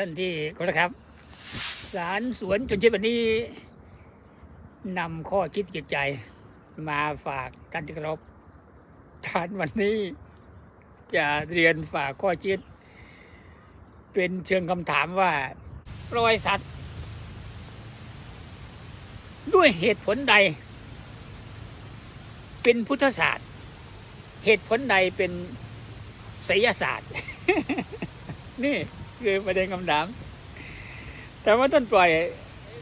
ท่านที่เคารพครับ สารสวนชนชีพวันนี้นำข้อคิดจิตใจมาฝากท่านที่เคารพท่านวันนี้ จะเรียนฝากข้อคิด เป็นเชิงคำถามว่าปล่อยสัตว์ ด้วยเหตุผลใด เป็นพุทธศาสตร์ เหตุผลใดเป็นไสยศาสตร์ นี่ คือประเด็นคำถาม แต่ว่าต้นปล่อย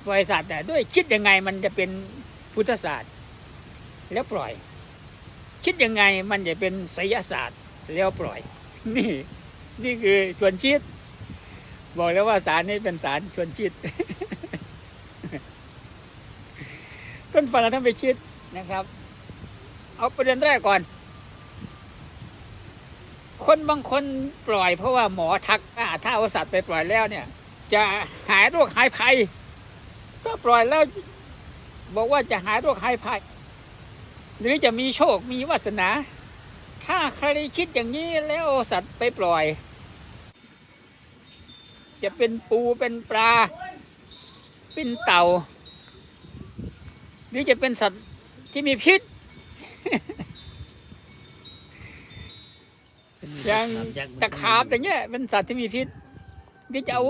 ปล่อยสัตว์แต่ด้วยคิดยังไงมันจะเป็นพุทธศาสตร์ แล้วปล่อย คิดยังไงมันจะเป็นไสยศาสตร์ แล้วปล่อย นี่ นี่คือชวนชิด บอกแล้วว่าสารนี้เป็นสารชวนชิด ต้นฟันเราท่านไปคิดนะครับ เอาประเด็นแรกก่อน คนบางคนปล่อยเพราะว่าหมอทักว่าถ้าเอาสัตว์ไปปล่อยแล้วเนี่ย จะหายโรคหายภัย ถ้าปล่อยแล้ว บอกว่าจะหายโรคหายภัย หรือจะมีโชคมีวาสนา ถ้าใครคิดอย่างนี้แล้วเอาสัตว์ไปปล่อย จะเป็นปูเป็นปลา เป็นเต่า หรือจะเป็นสัตว์ที่มีพิษ อย่างตะขาบอย่างเงี้ยเป็นสัตว์ที่มีพิษนี่จะเอา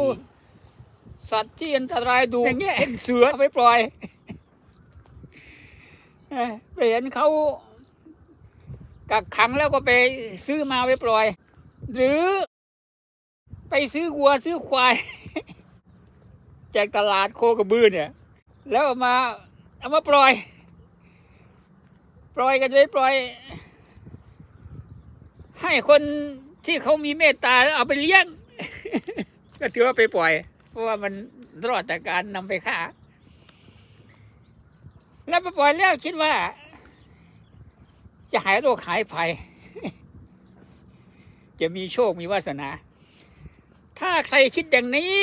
สัตว์ที่อันตรายดูอย่างเงี้ยเห็นเสือเอาไปปล่อยเอ้ยไปเห็นเขากักขังแล้วก็ไปซื้อมาไปปล่อย หรือ ไปซื้อวัวซื้อควายจากตลาดโคกระบือเนี่ย แล้วเอามาเอามาปล่อย ปล่อยกันไปปล่อย ให้คนที่เขามีเมตตาเอาไปเลี้ยง ก็ถือว่าไปปล่อย เพราะว่ามันรอดจากการนำไปฆ่า แล้วไปปล่อยแล้วคิดว่า จะหายโรคหายภัย จะมีโชคมีวาสนา ถ้าใครคิดอย่างนี้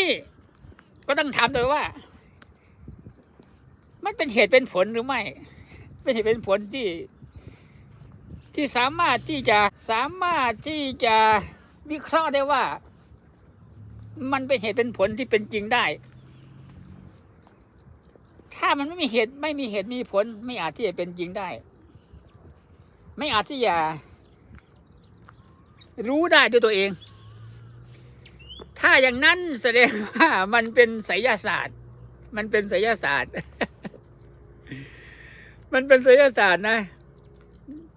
ก็ต้องถามตัวว่า มันเป็นเหตุเป็นผลหรือไม่ เป็นเหตุเป็นผลที่ ที่สามารถที่จะสามารถที่จะวิเคราะห์ได้ว่า มันเป็นเหตุเป็นผลที่เป็นจริงได้ ถ้ามันไม่มีเหตุไม่มีเหตุมีผล ไม่อาจที่จะเป็นจริงได้ ไม่อาจที่จะรู้ได้ด้วยตัวเอง ถ้าอย่างนั้นแสดงว่ามันเป็นไสยศาสตร์ มันเป็นไสยศาสตร์ มันเป็นไสยศาสตร์นะ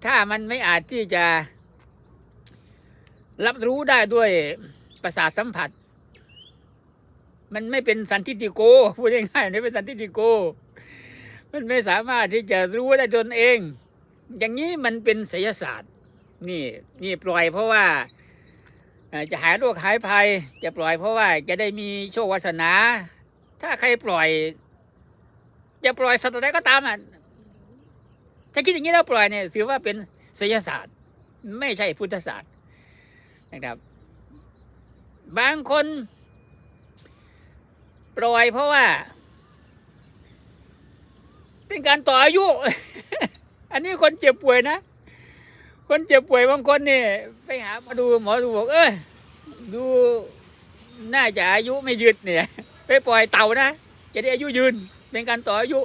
ถ้ามันไม่อาจที่จะ รับรู้ได้ด้วยประสาทสัมผัส มันไม่เป็นสันทิติโกพูดง่ายๆไม่เป็นสันทิติโก มันไม่สามารถที่จะรู้ได้ตนเอง อย่างนี้มันเป็นไสยศาสตร์ นี่ นี่ปล่อยเพราะว่าจะหายโรคหายภัย จะปล่อยเพราะว่าจะได้มีโชควาสนา ถ้าใครปล่อย จะปล่อยสัตว์อะไรก็ตามอะ ถ้าคิดอย่างนี้แล้วปล่อยเนี่ยถือว่าเป็นศิลศาสตร์ ไม่ใช่พุทธศาสตร์นะครับ บางคน ปล่อยเพราะว่า เป็นการต่ออายุ อันนี้คนเจ็บป่วยนะ คนเจ็บป่วยบางคนเนี่ยไปหามาดูหมอดูบอกเอ้ยดูน่าจะอายุไม่ยืดเนี่ย ไปปล่อยเต่านะ จะได้อายุยืน เป็นการต่ออายุ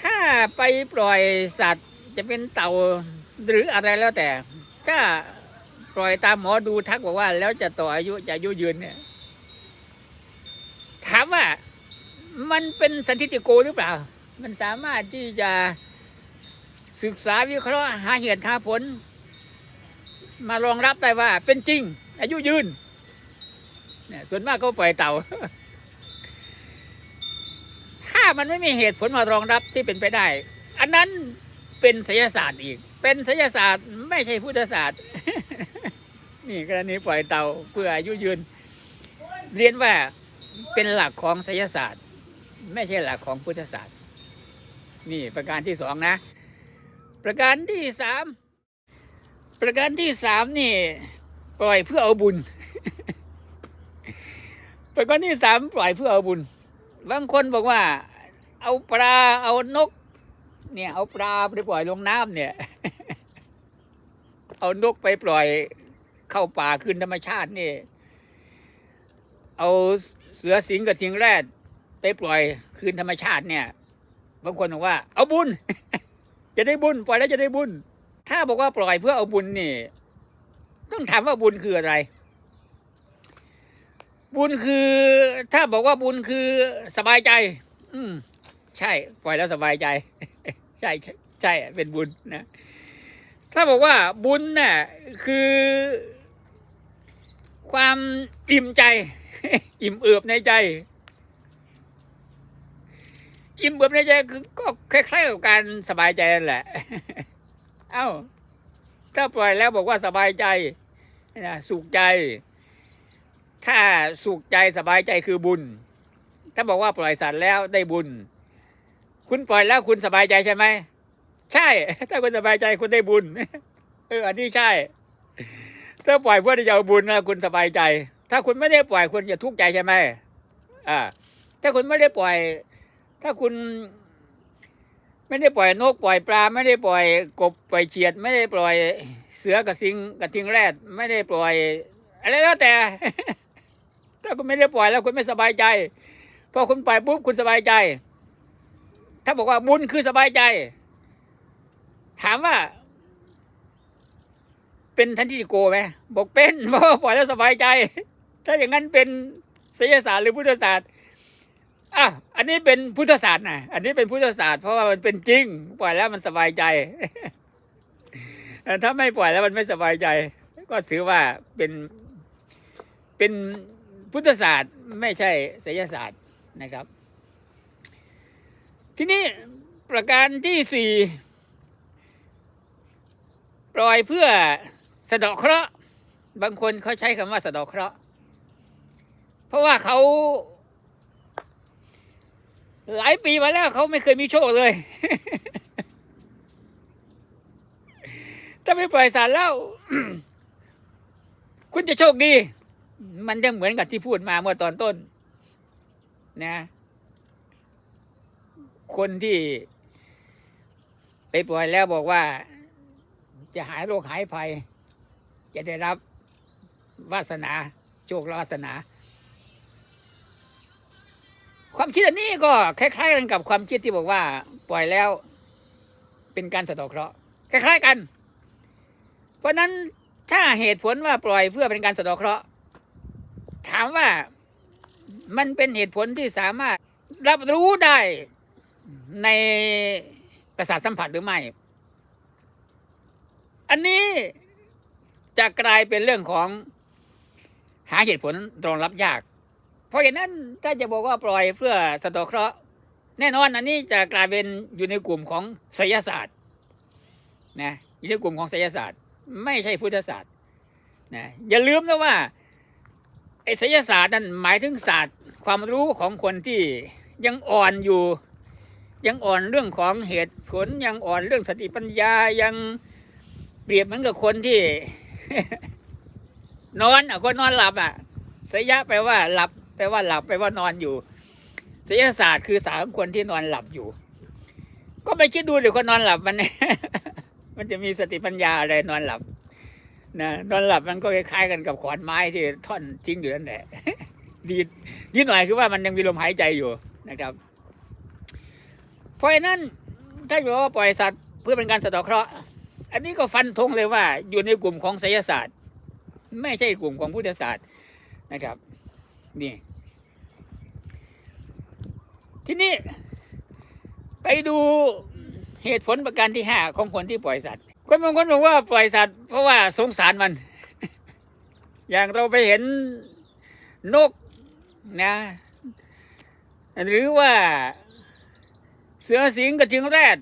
ถ้าไปปล่อยสัตว์จะเป็นเต่าหรืออะไรแล้วแต่ ถ้าปล่อยตามหมอดูทักบอกว่า แล้วจะต่ออายุจะอายุยืนเนี่ย ถามว่ามันเป็นสันทิติโกหรือเปล่า มันสามารถที่จะศึกษาวิเคราะห์หาเหตุหาผล มารองรับได้ว่าเป็นจริง อายุยืนเนี่ยส่วนมากก็ปล่อยเต่า มันไม่มีเหตุผลมารองรับที่เป็นไปได้ อันนั้นเป็นไสยศาสตร์อีก เป็นไสยศาสตร์ไม่ใช่พุทธศาสตร์ นี่กรณีปล่อยเต่าเพื่ออายุยืน เรียนว่าเป็นหลักของไสยศาสตร์ ไม่ใช่หลักของพุทธศาสตร์ นี่ประการที่สองนะ ประการที่สามประการที่สามนี่ ปล่อยเพื่อเอาบุญ ประการที่สามปล่อยเพื่อเอาบุญบางคนบอกว่า เอาปลาเอานก เนี่ยเอาปลาไปปล่อยลงน้ำเนี่ย เอานกไปปล่อยเข้าป่าคืนธรรมชาตินี่ เอาเสือสิงกับทิงแรดไปปล่อยคืนธรรมชาติเนี่ยบางคนบอกว่า เอาบุญ จะได้บุญปล่อยแล้วจะได้บุญ ถ้าบอกว่าปล่อยเพื่อเอาบุญนี่ ต้องถามว่าบุญคืออะไร บุญคือ ถ้าบอกว่าบุญคือสบายใจ อืม ใช่ ปล่อยแล้วสบายใจใช่ใช่ใช่เป็นบุญนะ ถ้าบอกว่าบุญน่ะคือ ความอิ่มใจ อิ่มเอิบในใจ อิ่มเอิบในใจคือก็คล้ายๆกับการสบายใจนั่นแหละ เอ้า ถ้าปล่อยแล้วบอกว่าสบายใจนะสุขใจ ถ้าสุขใจสบายใจคือบุญ ถ้าบอกว่าปล่อยสัตว์แล้วได้บุญ คุณปล่อยแล้วคุณสบายใจใช่ไหม ใช่ ถ้าคุณสบายใจคุณได้บุญ เออ อันนี้ใช่ ถ้าปล่อยเพื่อที่จะเอาบุญนะคุณสบายใจ ถ้าคุณไม่ได้ปล่อยคุณจะทุกข์ใจใช่ไหมอ่า ถ้าคุณไม่ได้ปล่อย ถ้าคุณ ไม่ได้ปล่อยนกปล่อยปลา ไม่ได้ปล่อยกบปล่อยเฉียด ไม่ได้ปล่อยเสือกับสิงกับทิงแรด ไม่ได้ปล่อย อะไรแล้วแต่ ถ้าคุณไม่ได้ปล่อยแล้วคุณไม่สบายใจ พอคุณปล่อยปุ๊บคุณสบายใจ ถ้าบอกว่าบุญคือสบายใจ ถามว่า เป็นทันทีโกไหมบอกเป็นเพราะว่าปล่อยแล้วสบายใจ ถ้าอย่างนั้นเป็นศิลศาสตร์หรือพุทธศาสตร์อะอันนี้เป็นพุทธศาสตร์นะอันนี้เป็นพุทธศาสตร์เพราะว่ามันเป็นจริง ปล่อยแล้วมันสบายใจถ้าไม่ปล่อยแล้วมันไม่สบายใจ ก็ถือว่าเป็นเป็นพุทธศาสตร์ไม่ใช่ศิลศาสตร์นะครับ ทีนี้ประการที่สี่ปล่อยเพื่อสะเดาะเคราะห์บางคนเขาใช้คำว่าสะเดาะเคราะห์เพราะว่าเขา หลายปีมาแล้วเขาไม่เคยมีโชคเลย ถ้าไม่ปล่อยสารแล้ว คุณจะโชคดี มันจะเหมือนกับที่พูดมาเมื่อตอนต้น นะ คนที่ ไปปล่อยแล้วบอกว่า จะหายโรคหายภัย จะได้รับวาสนา โชคละวาสนา ความคิดอันนี้ก็คล้ายๆกันกับความคิดที่บอกว่า ปล่อยแล้ว เป็นการสะเดอกเคราะห์คล้ายๆกัน เพราะนั้นถ้าเหตุผลว่าปล่อยเพื่อเป็นการสะดอกเคราะห์ถามว่ามันเป็นเหตุผลที่สามารถรับรู้ได้ ในประสาทสัมผัสหรือไม่ อันนี้จะกลายเป็นเรื่องของหาเหตุผลรองรับยาก เพราะฉะนั้นถ้าจะบอกว่าปล่อยเพื่อสะดอกเคราะห์แน่นอนอันนี้จะกลายเป็นอยู่ในกลุ่มของไสยศาสตร์นะอยู่ในกลุ่มของไสยศาสตร์ ไม่ใช่พุทธศาสตร์นะอย่าลืมนะว่าไอ้ไสยศาสตร์นั้นหมายถึงศาสตร์ความรู้ของคนที่ยังอ่อนอยู่ ยังอ่อนเรื่องของเหตุผลยังอ่อนเรื่องสติปัญญายังเปรียบเหมือนกับคนที่ นอนอะคนนอนหลับอะสยะแปลว่าหลับแปลว่าหลับแปลว่านอนอยู่ศิลศาสตร์คือสามคนที่นอนหลับอยู่ ก็ไปคิดดูเดี๋ยวคนนอนหลับมัน มันจะมีสติปัญญาอะไรนอนหลับนะนอนหลับมันก็คล้ายๆกันกับขอนไม้ที่ท่อนทิ้งอยู่นั่นแหละดีนิดหน่อยคือว่ามันยังมีลมหายใจอยู่นะครับ เพราะฉะนั้นถ้าบอกว่าปล่อยสัตว์เพื่อเป็นการสะเดาะเคราะห์อันนี้ก็ฟันธงเลยว่า อยู่ในกลุ่มของไสยศาสตร์ ไม่ใช่กลุ่มของพุทธศาสตร์นะครับ นี่ ทีนี้ ไปดูเหตุผลประการที่ห้าของคนที่ปล่อยสัตว์ คนบางคนบอกว่าปล่อยสัตว์เพราะว่าสงสารมัน อย่างเราไปเห็นนกนะ หรือว่า สือสิงกับจิงแรด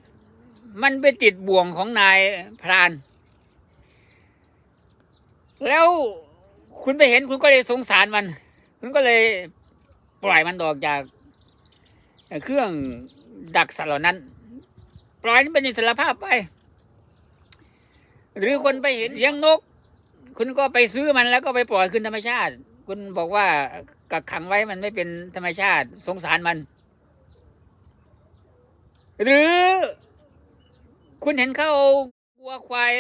มันไปติดบ่วงของนายพราน แล้วคุณไปเห็นคุณก็เลยสงสารมัน คุณก็เลยปล่อยมันออกจาก เครื่องดักสัตว์เหล่านั้น ปล่อยมันเป็นอิสระภาพไป หรือคนไปเห็นเลี้ยงนก คุณก็ไปซื้อมันแล้วก็ไปปล่อยคืนธรรมชาติ คุณบอกว่ากักขังไว้มันไม่เป็นธรรมชาติ สงสารมัน หรือ คุณเห็นเข้าวัวควาย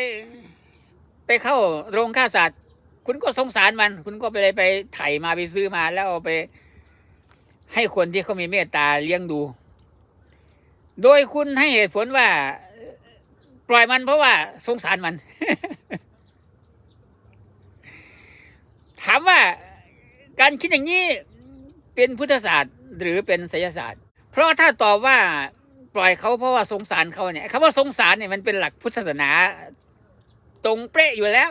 ไปเข้าโรงฆ่าสัตว์ คุณก็สงสารมัน คุณก็ไปเลยไปไถมาไปซื้อมาแล้วเอาไป ให้คนที่เขามีเมตตาเลี้ยงดู โดยคุณให้เหตุผลว่า ปล่อยมันเพราะว่าสงสารมัน ถามว่าการคิดอย่างนี้เป็นพุทธศาสตร์หรือเป็นไสยศาสตร์ เพราะถ้าตอบว่า ปล่อยเขาเพราะว่าสงสารเขาเนี่ยคำว่าสงสารเนี่ยมันเป็นหลักพุทธศาสนา ตรงเป๊ะอยู่แล้ว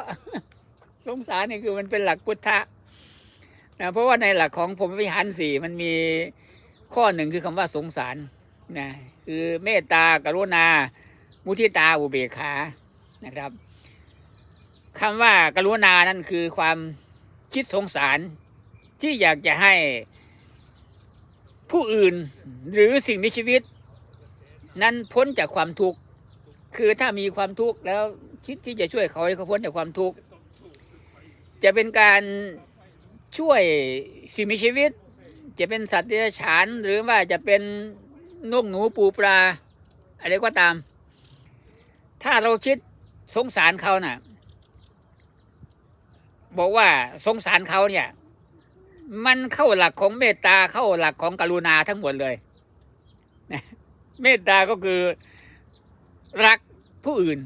สงสารนี่คือมันเป็นหลักพุทธะนะเพราะว่าในหลักของผมวิหารสี่มันมีข้อหนึ่งคือคำว่าสงสารนะคือเมตตากรุณา มุทิตาอุเบกขานะครับคำว่ากรุณานั่นคือความคิดสงสารที่อยากจะให้ผู้อื่นหรือสิ่งมีชีวิต นั้นพ้นจากความทุกข์คือถ้ามีความทุกข์แล้วคิดที่จะช่วยเขาให้เขาพ้นจากความทุกข์จะเป็นการช่วยสิ่งมีชีวิต จะเป็นสัตว์เดรัจฉาน หรือว่าจะเป็นนกหนูปูปลา อะไรก็ตาม ถ้าเราคิดสงสารเขาน่ะ บอกว่าสงสารเขาเนี่ย มันเข้าหลักของเมตตาเข้าหลักของกรุณาทั้งหมดเลย เมตตาก็คือรักผู้อื่น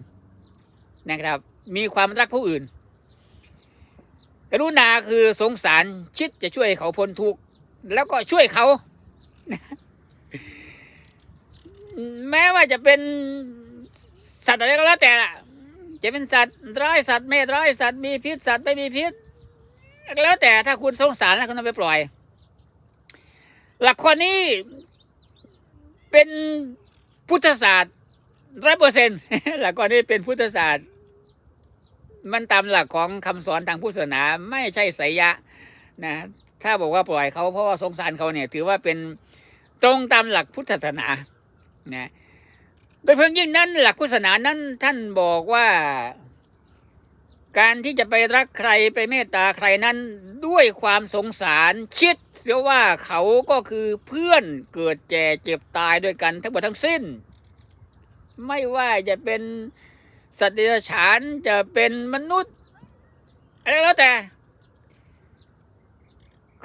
นะครับ มีความรักผู้อื่น กรุณาคือสงสารคิดจะช่วยเขาพ้นทุกข์แล้วก็ช่วยเขา แม้ว่าจะเป็นสัตว์อะไรก็แล้วแต่จะเป็นสัตว์ร้ายสัตว์ไม่ร้ายสัตว์มีพิษสัตว์ไม่มีพิษแล้วแต่ถ้าคุณสงสารแล้วคุณต้องไปปล่อย หลักข้อนี้ เป็นพุทธศาสตร์ร้อยเปอร์เซ็นต์หลักข้อนี้เป็นพุทธศาสตร์ มันตามหลักของคำสอนทางพุทธศาสนาไม่ใช่ไสยะนะถ้าบอกว่าปล่อยเขาเพราะว่าสงสารเขาเนี่ย ถือว่าเป็นตรงตามหลักพุทธศาสนานะโดยเพิ่งยิ่งนั้นหลักพุทธศาสนานั้น ท่านบอกว่า การที่จะไปรักใครไปเมตตาใครนั้นด้วยความสงสารคิด สียว่าเขาก็คือเพื่อนเกิดแก่เจ็บตายด้วยกันทั้งหมดทั้งสิ้น ไม่ว่าจะเป็นสัตว์เดรัจฉานจะเป็นมนุษย์อะไรแล้วแต่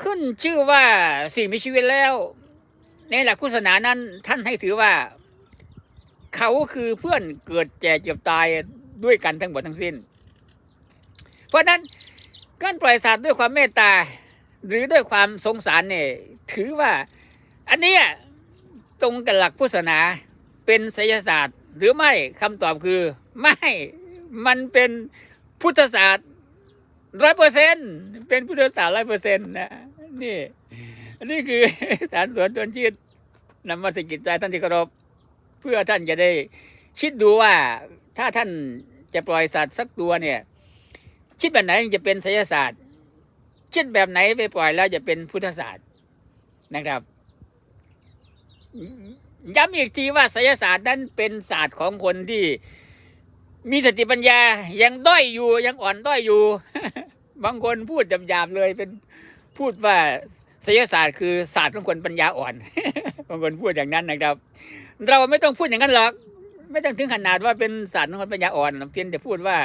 ขึ้นชื่อว่าสิ่งมีชีวิตแล้ว ในหลักพุทธศาสนานั้น ท่านให้ถือว่า เขาคือเพื่อนเกิดแก่เจ็บตายด้วยกันทั้งหมดทั้งสิ้น เพราะฉะนั้นการปล่อยสัตว์ด้วยความเมตตา หรือด้วยความสงสารเนี่ยถือว่า อันเนี้ยตรงกับหลักพุทธศาสนาเป็นไสยศาสตร์ หรือไม่คำตอบคือ ไม่มันเป็นพุทธศาสตร์ร้อยเปอร์เซ็นเป็นพุทธศาสตร์ร้อยเปอร์เซ็นต์นะนี่อันนี้คือสารสวนตวนชีตนำมาสกิจใจท่านที่เคารพเพื่อท่านจะได้คิดดูว่าถ้าท่านจะปล่อยสัตว์สักตัวเนี่ย คิดแบบไหนจะเป็นไสยศาสตร์ คิดแบบไหนไปปล่อยแล้วจะเป็นพุทธศาสตร์นะครับ ย้ำอีกทีว่าไสยศาสตร์นั้นเป็นศาสตร์ของคนที่มีสติปัญญายังด้อยอยู่ยังอ่อนด้อยอยู่ บางคนพูดหยาบๆเลยเป็นพูดว่าไสยศาสตร์คือศาสตร์ของคนปัญญาอ่อน บางคนพูดอย่างนั้นนะครับ เราไม่ต้องพูดอย่างนั้นหรอก ไม่ต้องถึงขนาดว่าเป็นศาสตร์ของคนปัญญาอ่อนเพียงแต่พูดว่า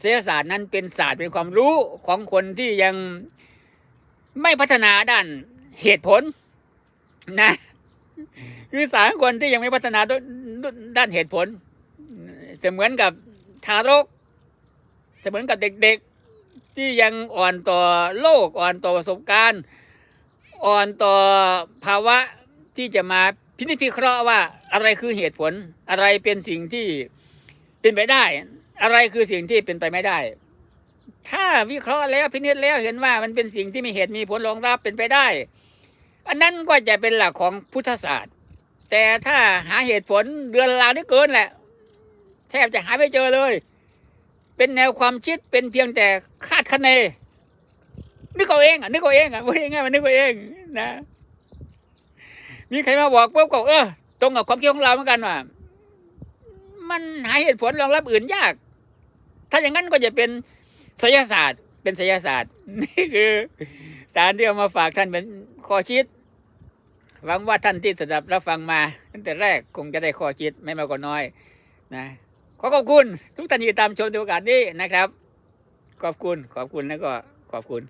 ไสยศาสตร์นั้นเป็นศาสตร์เป็นความรู้ของคนที่ยัง ไม่พัฒนาด้านเหตุผล นะ คือสารคนที่ยังไม่พัฒนาด้านด้านเหตุผลเสมือนกับทารกเสมือนกับเด็กๆ ที่ยังอ่อนต่อโลกอ่อนต่อประสบการณ์ อ่อนต่อภาวะที่จะมาพินิจพิเคราะห์ว่าอะไรคือเหตุผล อะไรเป็นสิ่งที่เป็นไปได้ อะไรคือสิ่งที่เป็นไปไม่ได้ ถ้าวิเคราะห์แล้วพินิจแล้วเห็นว่ามันเป็นสิ่งที่มีเหตุมีผลรองรับเป็นไปได้ อันนั้นก็จะเป็นหลักของพุทธศาสตร์ แต่ถ้าหาเหตุผลเดือนลาวนี่เกินแหละ แทบจะหาไม่เจอเลย เป็นแนวความคิดเป็นเพียงแต่คาดคะเนนึกเอาเองอะนึกเอาเองอะว่ายังไงมันนึกเอาเองนะมีใครมาบอกปุ๊บก็เออตรงกับความคิดของเราเหมือนกันว่ามันหาเหตุผลรองรับอื่นยาก ถ้าอย่างนั้นก็จะเป็น ไสยศาสตร์ เป็นไสยศาสตร์ นี่คือสารที่เอามาฝากท่านเป็นข้อคิดหวังว่าท่านที่สดับรับฟังมาตั้งแต่แรกคงจะได้ข้อคิดไม่มากก็น้อยนะขอขอบคุณ ทุกท่านที่ตามชมในโอกาสนี้นะครับ ขอบคุณขอบคุณแล้วก็ขอบคุณ